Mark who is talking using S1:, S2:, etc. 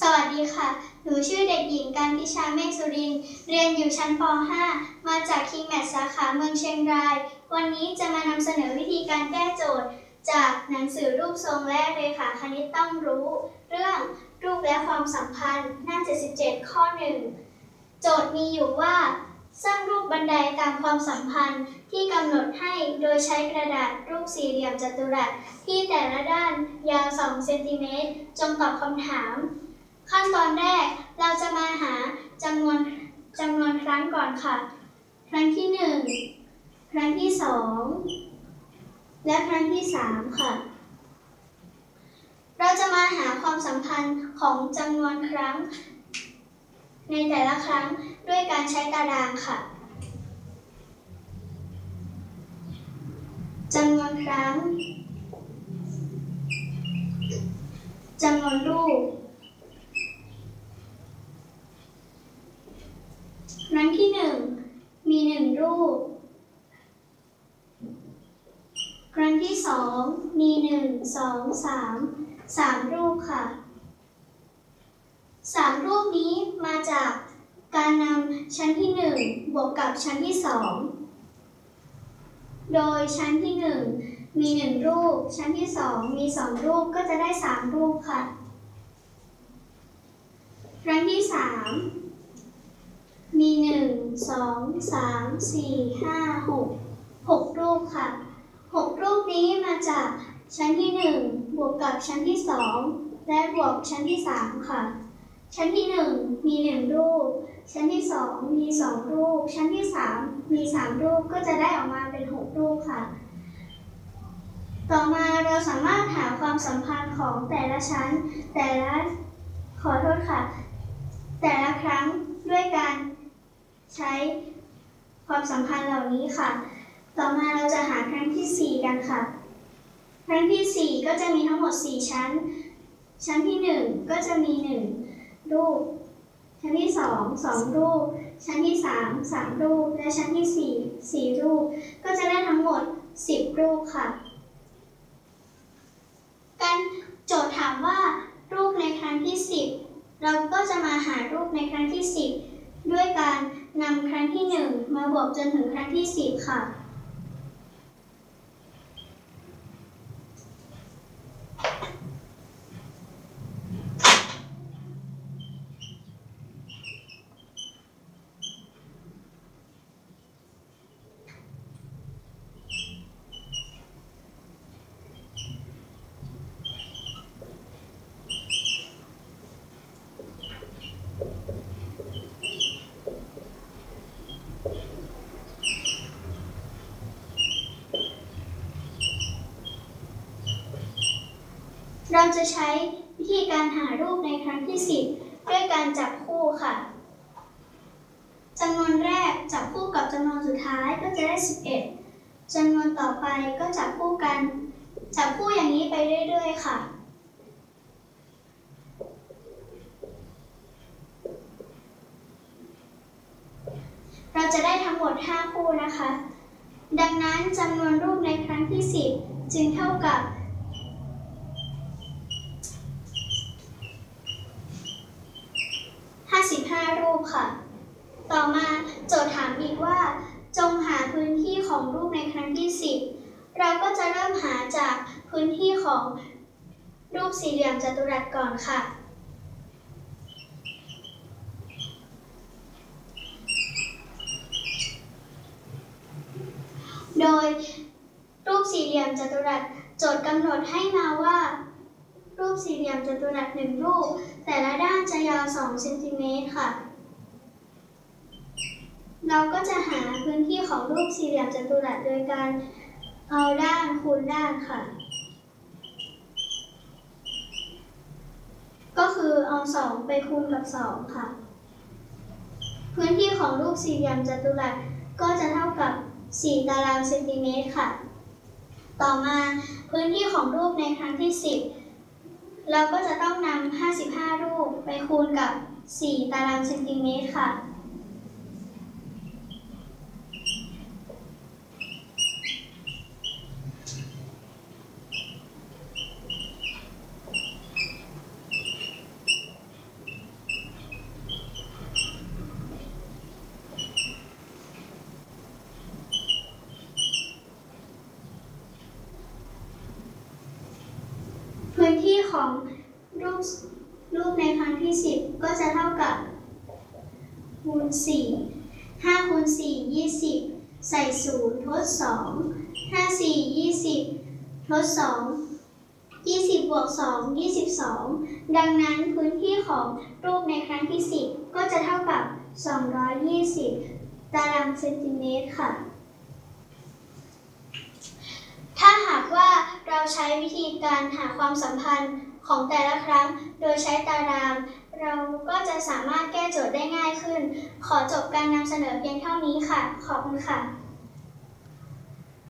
S1: สวัสดีค่ะ หนูชื่อเด็กหญิงการพิชาเมฆสุริน เรียนอยู่ชั้นป .5 มาจากคิงแมทสาขาเมืองเชียงราย วันนี้จะมานำเสนอวิธีการแก้โจทย์ จากหนังสือรูปทรงและเรขาคณิตต้องรู้ เรื่องรูปและความสัมพันธ์ หน้า 77 ข้อ 1 โจทย์มีอยู่ว่า สร้างรูปบันไดตามความสัมพันธ์ที่กำหนดให้โดยใช้กระดาษรูปสี่เหลี่ยมจัตุรัสที่แต่ละด้านยาว 2 เซนติเมตร จงตอบคำถาม ขั้นตอนแรกเราจะมาหาจำนวนจำนวนครั้งก่อนค่ะ ครั้งที่หนึ่งครั้งที่สองและครั้งที่สามค่ะ เราจะมาหาความสัมพันธ์ของจำนวนครั้ง ในแต่ละครั้งด้วยการใช้ตารางค่ะจำนวนครั้งจำนวนรูป ครั้งที่หนึ่งมีหนึ่งรูป ครั้งที่สองมีหนึ่งสองสามสามรูปค่ะสามรูปนี้มาจากการนำชั้นที่หนึ่งบวกกับชั้นที่สองโดยชั้นที่หนึ่งมีหนึ่งรูป ชั้นที่สองมีสองรูปก็จะได้สามรูปค่ะ ครั้งที่สามมีหนึ่งสองสามสี่ห้าหกหกรูปค่ะ รูปนี้มาจากชั้นที่หนึ่งบวกกับชั้นที่สองและบวกชั้นที่สามค่ะ ชั้นที่หนึ่งมีหนึ่งรูป ชั้นที่สองมีสองรูป ชั้นที่สามมีสามรูปก็จะได้ออกมาเป็นหกรูปค่ะ ต่อมาเราสามารถหาความสัมพันธ์ของแต่ละชั้น แต่ละขอโทษค่ะ แต่ละครั้งด้วยการใช้ความสัมพันธ์เหล่านี้ค่ะ ต่อมาเราจะหาครั้งที่ 4 กันค่ะ ครั้งที่ 4 ก็จะมีทั้งหมด 4 ชั้น ชั้นที่ 1 ก็จะมี 1 รูป ชั้นที่ 2 2 รูป ชั้นที่ 3 3 รูป และชั้นที่ 4 4 รูป ก็จะได้ทั้งหมด 10 รูปค่ะ การโจทย์ถามว่ารูปในครั้งที่ 10 เราก็จะมาหารูปในครั้งที่ 10 ด้วยการนำครั้งที่ 1 มาบวกจนถึงครั้งที่ 10 ค่ะ เราจะใช้วิธีการหารูปในครั้งที่ 10 ด้วยการจับคู่ค่ะจำนวนแรกจับคู่กับจำนวนสุดท้ายก็จะได้ 11จำนวนต่อไปก็จับคู่กัน จับคู่อย่างนี้ไปเรื่อย ๆ ค่ะเราจะได้ทั้งหมด 5 คู่นะคะ ดังนั้นจำนวนรูปในครั้งที่ 10 จึงเท่ากับ55 รูปค่ะ ต่อมาโจทย์ถามอีกว่า จงหาพื้นที่ของรูปในครั้งที่ 10 เราก็จะเริ่มหาจากพื้นที่ของรูปสี่เหลี่ยมจัตุรัสก่อนค่ะ โดยรูปสี่เหลี่ยมจัตุรัสโจทย์กำหนดให้มาว่า รูปสี่เหลี่ยมจัตุรัสหนึ่งรูป แต่ละด้านจะยาว 2 เซนติเมตรค่ะ เราก็จะหาพื้นที่ของรูปสี่เหลี่ยมจัตุรัสโดยการเอาด้านคูณด้านค่ะ ก็คือเอา 2 ไปคูณกับ 2 ค่ะ พื้นที่ของรูปสี่เหลี่ยมจัตุรัสก็จะเท่ากับ 4 ตารางเซนติเมตรค่ะ ต่อมาพื้นที่ของรูปในครั้งที่ 10 เราก็จะต้องนำ55 รูปไปคูณกับ 4 ตารางเซนติเมตรค่ะ ที่ของลูกลูกในครั้งที่ 10 ก็จะเท่ากับคูณ4 5คูณ4 20 ใส่ 0 ทด 2 5 4 20 ทด 2 20 บวก 2 22 ดังนั้นพื้นที่ของรูปในครั้งที่ 10 ก็จะเท่ากับ 220 ตารางเซนติเมตรค่ะ ถ้าหากว่าเราใช้วิธีการหาความสัมพันธ์ของแต่ละครั้ง โดยใช้ตาราง เราก็จะสามารถแก้โจทย์ได้ง่ายขึ้น ขอจบการนำเสนอเพียงเท่านี้ค่ะ ขอบคุณค่ะ